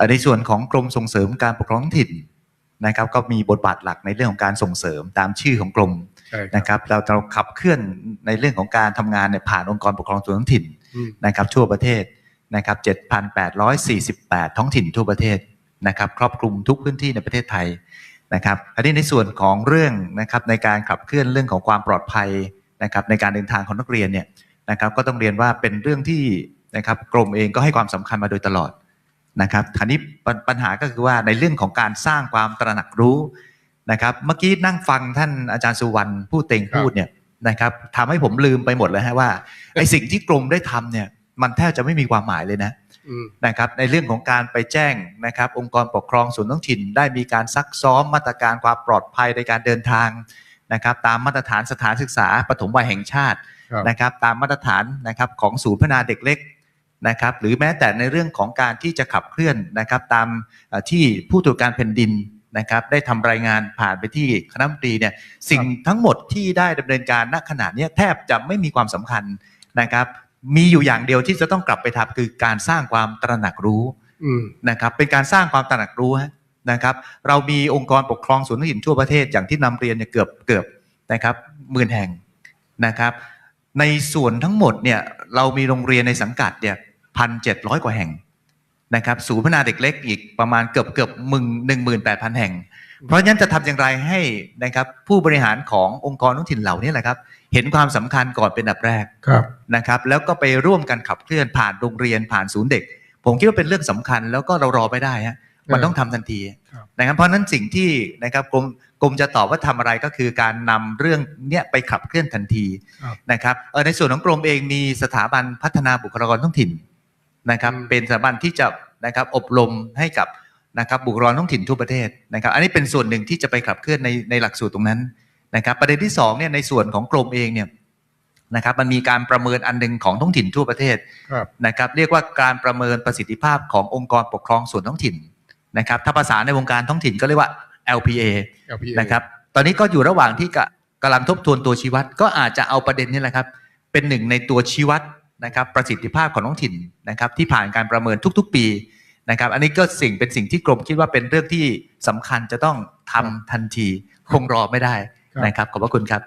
อ่อในส่วนของกรมส่งเสริมการปกครองท้องถิ่นนะครับ ก็มีบทบาทหลักในเรื่องของการส่งเสริมตามชื่อของกรมใช่ครับนะครับเราเราขับเคลื่อนในเรื่องของการทำงานเนี่ยผ่านองค์กรปกครองส่วนท้องถิ่นอืมนะครับ ทั่วประเทศนะครับ 7,848 ท้องถิ่นทั่วประเทศนะครับ ครอบคลุมทุกพื้นที่ในประเทศไทยนะครับอันนี้ในส่วนของเรื่องนะครับในการขับเคลื่อนเรื่องของความปลอดภัยนะครับ ในการเดินทางของนักเรียนเนี่ยนะครับ ก็ต้องเรียนว่าเป็นเรื่องที่นะครับกรมเองก็ให้ความสำคัญมาโดยตลอด นะครับทีนี้ปัญปัญหาก็คือว่าในเรื่องของการสร้างความตระหนักรู้นะครับ เมื่อกี้นั่งฟังท่านอาจารย์สุวรรณพูดเต็งพูดเนี่ยนะครับทำให้ผมลืมไปหมดเลยฮะว่าไอสิ่งที่กรมได้ทำเนี่ย มันแทบจะไม่มีความหมายเลยนะอืมนะครับ ในเรื่องของการไปแจ้งนะครับ องค์กรปกครองส่วนท้องถิ่น ได้มีการซักซ้อมมาตรการความปลอดภัยในการเดินทางนะครับ ตามมาตรฐานสถานศึกษาปฐมวัยแห่งชาติครับนะครับ ตามมาตรฐานนะครับของศูนย์พัฒนาเด็กเล็ก นะครับหรือแม้แต่ในเรื่องของการที่จะขับเคลื่อนนะครับตามเอ่อที่ผู้ตรวจการแผ่นดินนะครับได้ทำรายงานผ่านไปที่คณะรัฐมนตรีเนี่ยสิ่งทั้งหมดที่ได้ดำเนินการณขณะเนี้ยแทบจะไม่มีความสำคัญนะครับ มีอยู่อย่างเดียวที่จะต้องกลับไปทำคือการสร้างความตระหนักรู้อืมนะครับเป็นการสร้างความตระหนักรู้ฮะนะครับ เรามีองค์กรปกครองส่วนท้องถิ่นทั่วประเทศอย่างที่นำเรียนเนี่ยเกือบเกือบนะครับหมื่นแห่งนะครับ ในส่วนทั้งหมดเนี่ยเรามีโรงเรียนในสังกัดเนี่ย พันเจ็ดร้อยกว่าแห่งนะครับศูนย์พัฒนาเด็กเล็กอีกประมาณเกือบเกือบมึงหนึ่งหมื่นแปดพันแห่ง เพราะฉะนั้นจะทำอย่างไรให้นะครับผู้บริหารขององค์กรท้องถิ่นเหล่านี้แหละครับ เห็นความสำคัญก่อนเป็นอันดับแรกครับนะครับแล้วก็ไปร่วมกันขับเคลื่อนผ่านโรงเรียนผ่านศูนย์เด็ก ผมคิดว่าเป็นเรื่องสำคัญแล้วก็เรารอไม่ได้ฮะมันต้องทำทันทีครับนะครับเพราะฉะนั้นสิ่งที่นะครับกรมกรมจะตอบว่าทำอะไรก็คือการนำเรื่องเนี้ยไปขับเคลื่อนทันทีครับนะครับเออในส่วนของกรมเองมีสถาบันพัฒนาบุคลากรท้องถิ่น นะครับอืมเป็นสถาบันที่จะนะครับอบรมให้กับนะครับบุคลากรท้องถิ่นทั่วประเทศนะครับ อันนี้เป็นส่วนหนึ่งที่จะไปขับเคลื่อนในในหลักสูตรตรงนั้นนะครับ ประเด็นที่สองเนี่ยในส่วนของกรมเองเนี่ยนะครับมันมีการประเมินอันหนึงของท้องถิ่นทั่วประเทศครับนะครับ เรียกว่าการประเมินประสิทธิภาพขององค์กรปกครองส่วนท้องถิ่นนะครับ ถ้าภาษาในวงการท้องถิ่นก็เรียกว่า LPA LPA นะครับตอนนี้ก็อยู่ระหว่างที่กะกำลังทบทวนตัวชี้วัด ก็อาจจะเอาประเด็นนี้แหละครับ เป็นหนึ่งในตัวชี้วัด นะครับประสิทธิภาพของท้องถิ่นนะครับที่ผ่านการประเมินทุก ๆ ปีนะครับ อันนี้ก็สิ่งเป็นสิ่งที่กรมคิดว่าเป็นเรื่องที่สำคัญจะต้องทำทันทีคงรอไม่ได้นะครับขอบพระคุณครับ